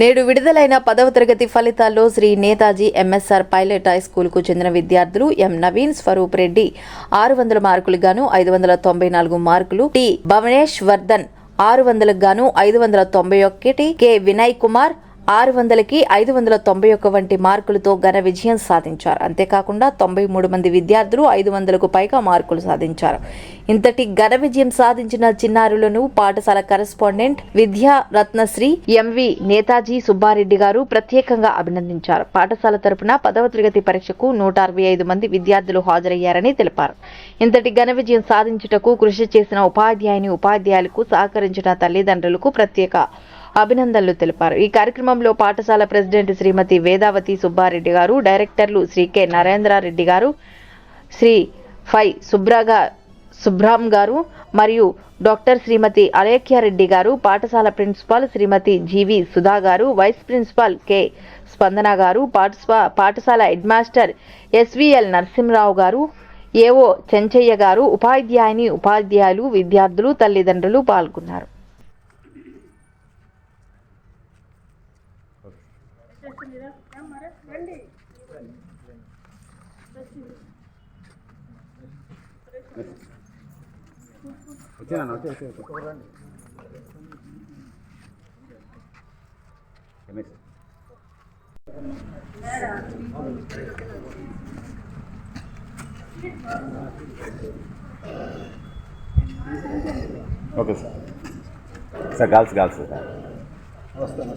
నేడు విడుదలైన పదవ తరగతి ఫలితాల్లో Sri Netaji MSR pilot high స్కూల్కు చెందిన విద్యార్థులు ఎం. నవీన్ స్వరూప్ రెడ్డి ఆరు వందల మార్కులు గాను ఐదు వందల తొంభై నాలుగు మార్కులు టి. భవనేష్ వర్ధన్ ఆరు వందలకు గాను ఐదు వందల తొంభై ఒకటి కె. వినయ్ కుమార్ ఆరు వందలకి ఐదు వందల తొంభై ఒక్క వంటి మార్కులతో ఘన విజయం సాధించారు. అంతేకాకుండా తొంభై మూడు మంది విద్యార్థులు ఐదు వందలకు పైగా మార్కులు సాధించారు. ఇంతటి ఘన విజయం సాధించిన చిన్నారులను పాఠశాల కరెస్పాండెంట్ విద్యా రత్నశ్రీ ఎంవి నేతాజీ సుబ్బారెడ్డి గారు ప్రత్యేకంగా అభినందించారు. పాఠశాల తరపున పదవ తరగతి పరీక్షకు నూట అరవై ఐదు మంది విద్యార్థులు హాజరయ్యారని తెలిపారు. ఇంతటి ఘన విజయం సాధించుటకు కృషి చేసిన ఉపాధ్యాయుని ఉపాధ్యాయులకు సహకరించిన తల్లిదండ్రులకు ప్రత్యేక అభినందనలు తెలిపారు. ఈ కార్యక్రమంలో పాఠశాల ప్రెసిడెంట్ శ్రీమతి వేదావతి సుబ్బారెడ్డి గారు డైరెక్టర్లు శ్రీ కె నరేంద్రారెడ్డి గారు శ్రీ ఫై సుబ్రాగా సుబ్రాం గారు మరియు డాక్టర్ శ్రీమతి అలేఖ్యారెడ్డి గారు పాఠశాల ప్రిన్సిపాల్ శ్రీమతి GV Sudha garu vice principal K Spandana గారు పాఠశా పాఠశాల హెడ్ మాస్టర్ ఎస్విఎల్ నరసింహరావు గారు ఏఓ చెంచయ్య గారు ఉపాధ్యాయుని ఉపాధ్యాయులు విద్యార్థులు తల్లిదండ్రులు పాల్గొన్నారు. వచ్చాను వచ్చే వచ్చే వచ్చే. Okay sir. Sir girls girls okay. Sir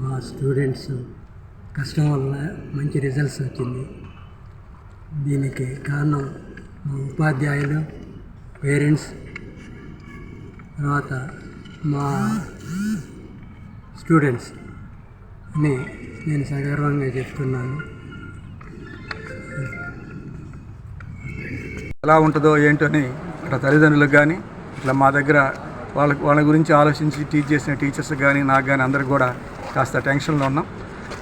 మా స్టూడెంట్స్ కష్టం వల్ల మంచి రిజల్ట్స్ వచ్చింది. దీనికి కారణం మా ఉపాధ్యాయులు పేరెంట్స్ తర్వాత మా స్టూడెంట్స్ అని నేను సగర్వంగా చెప్తున్నాను. ఎలా ఉంటుందో ఏంటో అని ఇట్లా తల్లిదండ్రులకు కానీ ఇట్లా మా దగ్గర వాళ్ళ వాళ్ళ గురించి ఆలోచించి టీచ్ చేసిన టీచర్స్ కానీ నాకు కానీ అందరికి కూడా కాస్త టెన్షన్లో ఉన్నాం.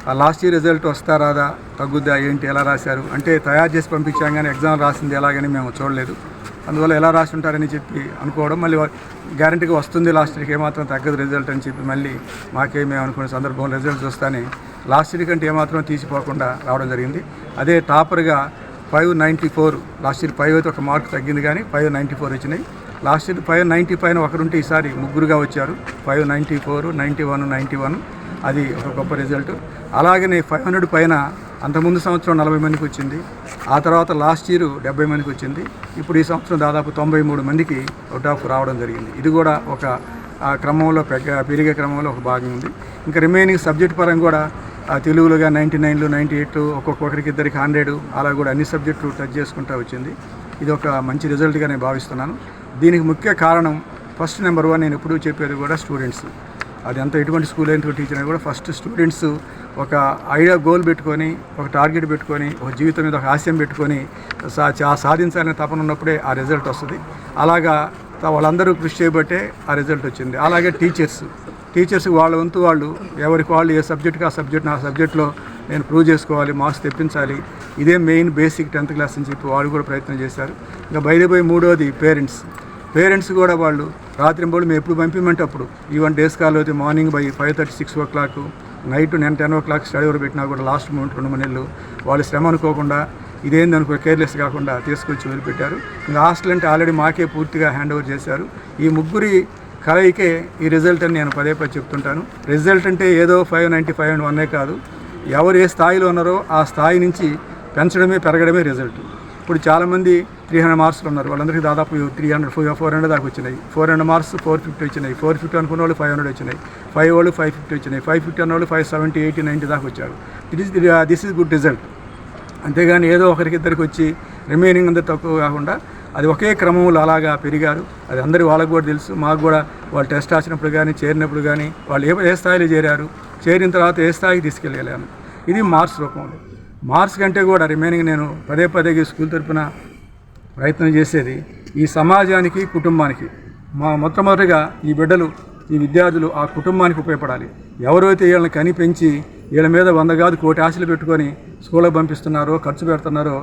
ఆ లాస్ట్ ఇయర్ రిజల్ట్ వస్తా రాదా తగ్గుద్దా ఏంటి ఎలా రాశారు? అంటే తయారు చేసి పంపించాం కానీ ఎగ్జామ్ రాసింది ఎలాగని మేము చూడలేదు. అందువల్ల ఎలా రాసి ఉంటారని చెప్పి అనుకోవడం మళ్ళీ గ్యారంటీగా వస్తుంది లాస్ట్ ఇయర్కి ఏమాత్రం తగ్గదు రిజల్ట్ అని చెప్పి మళ్ళీ మాకేమీ అనుకునే సందర్భంలో రిజల్ట్స్ వస్తానే లాస్ట్ ఇయర్ కంటే ఏమాత్రం తీసిపోకుండా రావడం జరిగింది. అదే టాపర్గా five ninety four last year five అయితే ఒక మార్క్ తగ్గింది కానీ ఫైవ్ నైంటీ ఫోర్ వచ్చినాయి. లాస్ట్ ఇయర్ ఫైవ్ నైంటీ పైన ఒకరుంటే ఈసారి ముగ్గురుగా వచ్చారు. Five ninety four ninety one ninety one. అది ఒక గొప్ప రిజల్ట్. అలాగనే ఫైవ్ హండ్రెడ్ పైన అంతకుముందు సంవత్సరం నలభై మందికి వచ్చింది. ఆ తర్వాత లాస్ట్ ఇయర్ డెబ్బై మందికి వచ్చింది. ఇప్పుడు ఈ సంవత్సరం దాదాపు తొంభై మూడు మందికి అవుట్ ఆఫ్ రావడం జరిగింది. ఇది కూడా ఒక క్రమంలో పెరిగే క్రమంలో ఒక భాగం ఉంది. ఇంకా రిమైనింగ్ సబ్జెక్ట్ పరంగా కూడా తెలుగులోగా నైంటీ నైన్లు నైంటీ ఎయిట్ ఒక్కొక్కరికి ఇద్దరికి హండ్రెడ్ అలా కూడా అన్ని సబ్జెక్టులు టచ్ చేసుకుంటూ వచ్చింది. ఇది ఒక మంచి రిజల్ట్గా నేను భావిస్తున్నాను. దీనికి ముఖ్య కారణం ఫస్ట్ నెంబర్ వన్ నేను ఎప్పుడూ చెప్పేది కూడా స్టూడెంట్స్ అది అంత ఎటువంటి స్కూల్ అయిన టీచర్ అయినా కూడా ఫస్ట్ స్టూడెంట్స్ ఒక ఐడియా గోల్ పెట్టుకొని ఒక టార్గెట్ పెట్టుకొని ఒక జీవితం మీద ఒక ఆశయం పెట్టుకొని సా సాధించాలనే తపన ఉన్నప్పుడే ఆ రిజల్ట్ వస్తుంది. అలాగా వాళ్ళందరూ కృషి చేయబట్టే ఆ రిజల్ట్ వచ్చింది. అలాగే టీచర్స్ టీచర్స్ వాళ్ళ వంతు వాళ్ళు ఎవరికి వాళ్ళు ఏ సబ్జెక్ట్కి ఆ సబ్జెక్ట్ నా సబ్జెక్ట్లో నేను ప్రూవ్ చేసుకోవాలి మార్క్స్ తెప్పించాలి ఇదే మెయిన్ బేసిక్ టెన్త్ క్లాస్ అని చెప్పి వాళ్ళు కూడా ప్రయత్నం చేశారు. ఇంకా బయట పోయి మూడోది పేరెంట్స్ పేరెంట్స్ కూడా వాళ్ళు రాత్రింబోళ్ళు మేము ఎప్పుడు పంపిమంటే అప్పుడు ఈవెన్ డేస్ కాల్ అయితే morning by five thirty six o'clock night నేను టెన్ ఓ క్లాక్ స్టడీ వరకు పెట్టినా కూడా లాస్ట్ మూమెంట్ రెండు మూడు నెలలు వాళ్ళు శ్రమ అనుకోకుండా ఇదేంది అనుకో కేర్లెస్ కాకుండా తీసుకొచ్చి వదిలిపెట్టారు. ఇంకా హాస్టల్ అంటే ఆల్రెడీ మాకే పూర్తిగా హ్యాండ్ ఓవర్ చేశారు. ఈ ముగ్గురి కలయికే ఈ రిజల్ట్ అని నేను పదే పదే చెప్తుంటాను. రిజల్ట్ అంటే ఏదో ఫైవ్ నైంటీ ఫైవ్ అండ్ వన్నే కాదు. ఎవరు ఏ స్థాయిలో ఉన్నారో ఆ స్థాయి నుంచి పెంచడమే పెరగడమే రిజల్ట్. ఇప్పుడు చాలామంది త్రీ హండ్రెడ్ మార్క్స్లు ఉన్నారు. వాళ్ళందరికీ దాదాపు three hundred four four hundred దాకా వచ్చినాయి. Four hundred marks four fifty వచ్చినాయి. ఫోర్ ఫిఫ్టీ అనుకున్న వాళ్ళు ఫైవ్ హండ్రెడ్ వచ్చినాయి. ఫైవ్ వాళ్ళు ఫైవ్ ఫిఫ్టీ వచ్చినాయి. ఫైవ్ ఫిఫ్టీ అన్న వాళ్ళు ఫైవ్ సెవెంటీ ఎయిటీ నైంటీ దాకా వచ్చారు. That is this is good result అంతేగాని ఏదో ఒకరికి ఇద్దరికి వచ్చి రిమైనింగ్ అంతా తక్కువ కాకుండా అది ఒకే క్రమంలో అలాగా పెరిగారు. అది అందరి వాళ్ళకు కూడా తెలుసు. మాకు కూడా వాళ్ళు టెస్ట్ రాసినప్పుడు కానీ చేరినప్పుడు కానీ వాళ్ళు ఏ ఏ స్థాయిలో చేరారు? చేరిన తర్వాత ఏ స్థాయికి తీసుకెళ్ళగలిగాను ఇది మార్క్స్ రూపంలో. మార్క్స్ కంటే కూడా రిమైనింగ్ నేను పదే పదే స్కూల్ తరపున ప్రయత్నం చేసేది ఈ సమాజానికి కుటుంబానికి. మా మొట్టమొదటిగా ఈ బిడ్డలు ఈ విద్యార్థులు ఆ కుటుంబానికి ఉపయోగపడాలి. ఎవరైతే వీళ్ళని కని పెంచి వీళ్ళ మీద వంద కాదు కోటి ఆశలు పెట్టుకొని స్కూల్కి పంపిస్తున్నారో ఖర్చు పెడుతున్నారో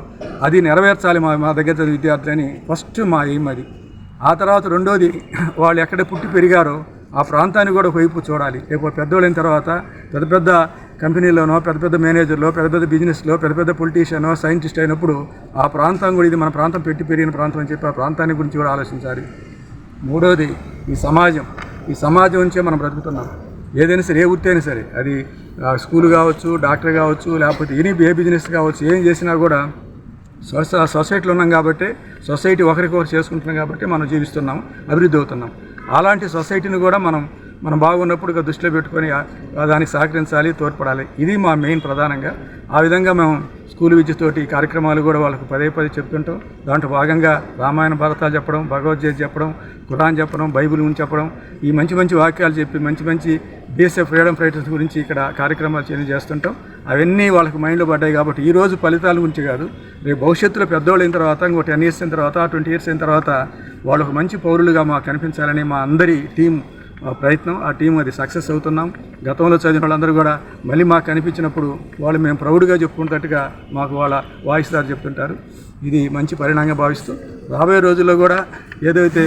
అది నెరవేర్చాలి మా మా దగ్గర విద్యార్థులని ఫస్ట్ మా ఎయిమ్ అది. ఆ తర్వాత రెండోది వాళ్ళు ఎక్కడ పుట్టి పెరిగారో ఆ ప్రాంతాన్ని కూడా ఒక వైపు చూడాలి. రేపు పెద్దోళ్ళైన తర్వాత పెద్ద పెద్ద కంపెనీలోనో పెద్ద పెద్ద మేనేజర్లో పెద్ద పెద్ద బిజినెస్లో పెద్ద పెద్ద పొలిటీషియనో సైంటిస్ట్ అయినప్పుడు ఆ ప్రాంతం కూడా ఇది మన ప్రాంతం పెట్టి పెరిగిన ప్రాంతం అని చెప్పి ఆ ప్రాంతాన్ని గురించి కూడా ఆలోచించాలి. మూడోది ఈ సమాజం. ఈ సమాజం నుంచే మనం బ్రతుకుతున్నాం. ఏదైనా సరే ఏ వృత్తి అయినా సరే అది స్కూల్ కావచ్చు డాక్టర్ కావచ్చు లేకపోతే ఎనీ ఏ బిజినెస్ కావచ్చు ఏం చేసినా కూడా సొసైటీలో ఉన్నాం కాబట్టి సొసైటీ ఒకరికొకరు చేసుకుంటున్నాం కాబట్టి మనం జీవిస్తున్నాం అభివృద్ధి అవుతున్నాం. అలాంటి సొసైటీని కూడా మనం మనం బాగున్నప్పుడు దృష్టిలో పెట్టుకొని దానికి సహకరించాలి తోడ్పడాలి. ఇది మా మెయిన్ ప్రధానంగా. ఆ విధంగా మేము స్కూల్ విద్యతోటి కార్యక్రమాలు కూడా వాళ్ళకు పదే పదే చెప్తుంటాం దాంట్లో భాగంగా రామాయణ భారతాలు చెప్పడం భగవద్గీత చెప్పడం ఖురాన్ చెప్పడం బైబిల్ గురించి చెప్పడం ఈ మంచి మంచి వాక్యాలు చెప్పి మంచి మంచి దేశ ఫ్రీడమ్ ఫైటర్స్ గురించి ఇక్కడ కార్యక్రమాలు చేస్తుంటాం. అవన్నీ వాళ్ళకి మైండ్లో పడ్డాయి కాబట్టి ఈ రోజు ఫలితాల గురించి కాదు రేపు భవిష్యత్తులో పెద్దవాళ్ళు అయిన తర్వాత ఇంకో టెన్ ఇయర్స్ అయిన తర్వాత ట్వంటీ ఇయర్స్ అయిన తర్వాత వాళ్ళకు మంచి పౌరులుగా మాకు కనిపించాలని మా అందరి టీం ప్రయత్నం. ఆ టీం అది సక్సెస్ అవుతున్నాం. గతంలో చదివిన వాళ్ళందరూ కూడా మళ్ళీ మాకు కనిపించినప్పుడు వాళ్ళు మేము ప్రౌడ్గా చెప్పుకున్నట్టుగా మాకు వాళ్ళ వాయిస్ దారి చెప్తుంటారు. ఇది మంచి పరిణామంగా భావిస్తూ రాబోయే రోజుల్లో కూడా ఏదైతే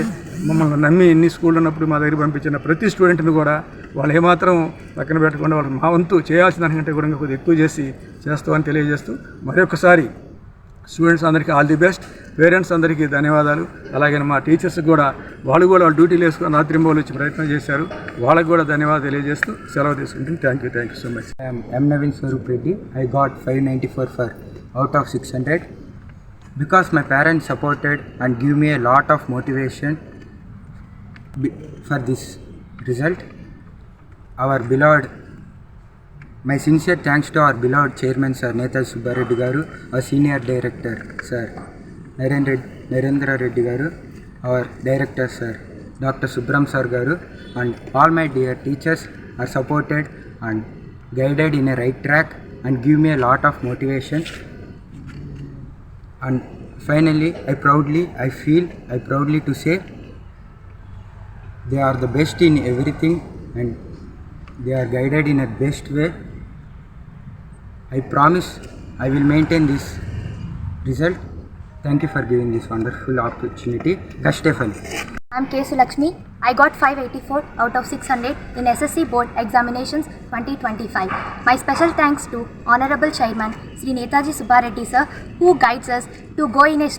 మమ్మల్ని నమ్మి ఎన్ని స్కూళ్ళు ఉన్నప్పుడు మా దగ్గర పంపించిన ప్రతి స్టూడెంట్ని కూడా వాళ్ళు ఏమాత్రం పక్కన పెట్టకుండా వాళ్ళు మా వంతు చేయాల్సిన దానికంటే కూడా కొద్దిగా ఎక్కువ చేసి చేస్తామని తెలియజేస్తూ మరొకసారి స్టూడెంట్స్ అందరికీ ఆల్ ది బెస్ట్. పేరెంట్స్ అందరికీ ధన్యవాదాలు. అలాగే మా టీచర్స్ కూడా వాళ్ళు కూడా వాళ్ళు డ్యూటీలు వేసుకొని రాత్రింబోలు వచ్చి ప్రయత్నం చేశారు. వాళ్ళకు కూడా ధన్యవాదాలు తెలియజేస్తూ సెలవు తీసుకుంటాను thank you thank you so much I'm M Naveen Swaroop Reddy I got five ninety four for out of six hundred because my parents supported and give me a lot of motivation for this result our beloved my sincere thanks to our beloved chairman sir Neta Subbareddy garu our senior director sir Narendra Narendra Reddy garu our director sir doctor Subram sir garu and all my dear teachers are supported and guided in a right track and give me a lot of motivation and finally I proudly I feel I proudly to say they are the best in everything and they are guided in a best way i promise i will maintain this result thank you for giving this wonderful opportunity kastefal I'm K. Sulakshmi. I got 584 out of 600 in SSC Board Examinations 2025. My special thanks to Honorable Chairman Sri Netaji Subbareddy sir who guides us to go in a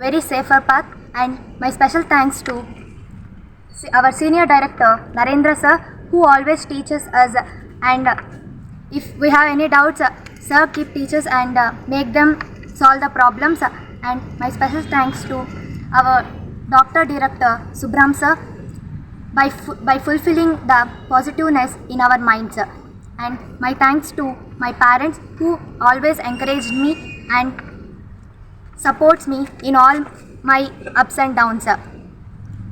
very safer path and my special thanks to our senior director Narendra sir who always teaches us and if we have any doubts sir keep teachers and make them solve the problems. And my special thanks to our doctor director Subram sir by fu- by fulfilling the positiveness in our minds. And my thanks to my parents who always encouraged me and supports me in all my ups and downs.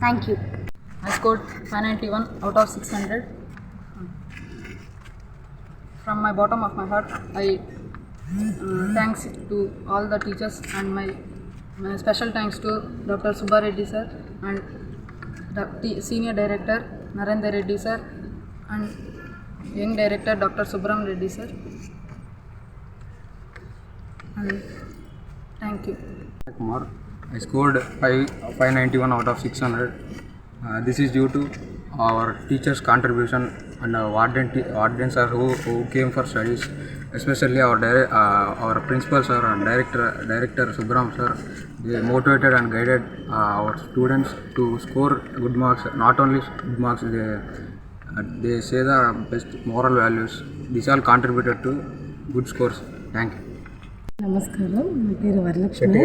Thank you I scored 591 out of 600. From my bottom of my heart, I uh, thanks to all the teachers and my, my special thanks to Dr. Subba Reddy sir and the senior director Narendra Reddy sir and young director Dr. Subram Reddy sir. And thank you. Kumar, I scored 5, 591 out of 600. This is due to our teachers contribution and warden warden sir who who came for studies especially our direct our principal sir and director director Subrahma sir they motivated and guided our students to score good marks not only good marks they they say the best moral values this all contributed to good scores thank you నమస్కారం. నా పేరు వరలక్ష్మి.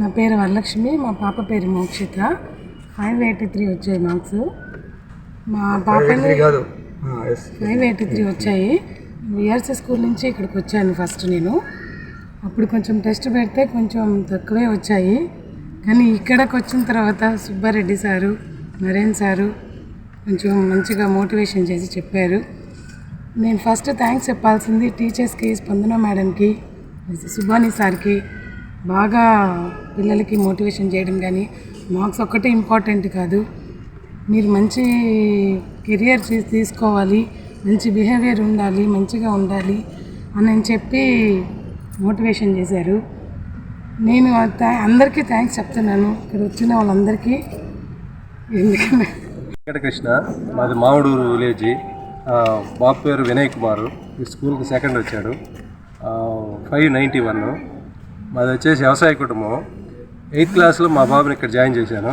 నా పేరు వరలక్ష్మి. మా పాప పేరు Mokshita. Five eighty three వచ్చాయి marks. మా పాపని ఫైవ్ ఎయిటీ త్రీ వచ్చాయి. విఆర్సీ స్కూల్ నుంచి ఇక్కడికి వచ్చాను ఫస్ట్ నేను. అప్పుడు కొంచెం టెస్ట్ పెడితే కొంచెం తక్కువే వచ్చాయి. కానీ ఇక్కడికి వచ్చిన తర్వాత సుబ్బారెడ్డి సారు నరేన్ సారు కొంచెం మంచిగా మోటివేషన్ చేసి చెప్పారు. నేను ఫస్ట్ థ్యాంక్స్ చెప్పాల్సింది టీచర్స్కి స్పందన మేడంకి సుబాని సార్కి. బాగా పిల్లలకి మోటివేషన్ చేయడం కానీ మార్క్స్ ఒక్కటే ఇంపార్టెంట్ కాదు. మీరు మంచి కెరియర్ తీసుకోవాలి మంచి బిహేవియర్ ఉండాలి మంచిగా ఉండాలి అని చెప్పి మోటివేషన్ చేశారు. నేను అందరికీ థ్యాంక్స్ చెప్తున్నాను. ఇక్కడ వచ్చిన వాళ్ళందరికీ ఎందుకంటే వెంకటకృష్ణ మాది మామిడూరు విలేజ్. బాబు పేరు వినయ్ కుమారు. ఈ స్కూల్కి సెకండ్ వచ్చాడు. Five ninety one. మాది వచ్చేసి వ్యవసాయ కుటుంబం. ఎయిత్ క్లాస్లో మా బాబుని ఇక్కడ జాయిన్ చేశాను.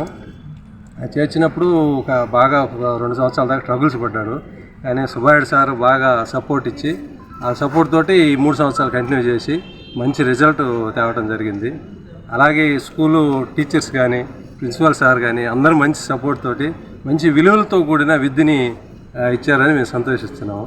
అది చేర్చినప్పుడు ఒక బాగా ఒక రెండు సంవత్సరాల దాకా ట్రబుల్స్ పడ్డాడు. కానీ సుబ్బారెడ్డి సార్ బాగా సపోర్ట్ ఇచ్చి ఆ సపోర్ట్ తోటి ఈ మూడు సంవత్సరాలు కంటిన్యూ చేసి మంచి రిజల్ట్ తేవడం జరిగింది. అలాగే స్కూలు టీచర్స్ కానీ ప్రిన్సిపల్ సార్ కానీ అందరూ మంచి సపోర్ట్ తోటి మంచి విలువలతో కూడిన విద్యని ఇచ్చారని మేము సంతోషిస్తున్నాము.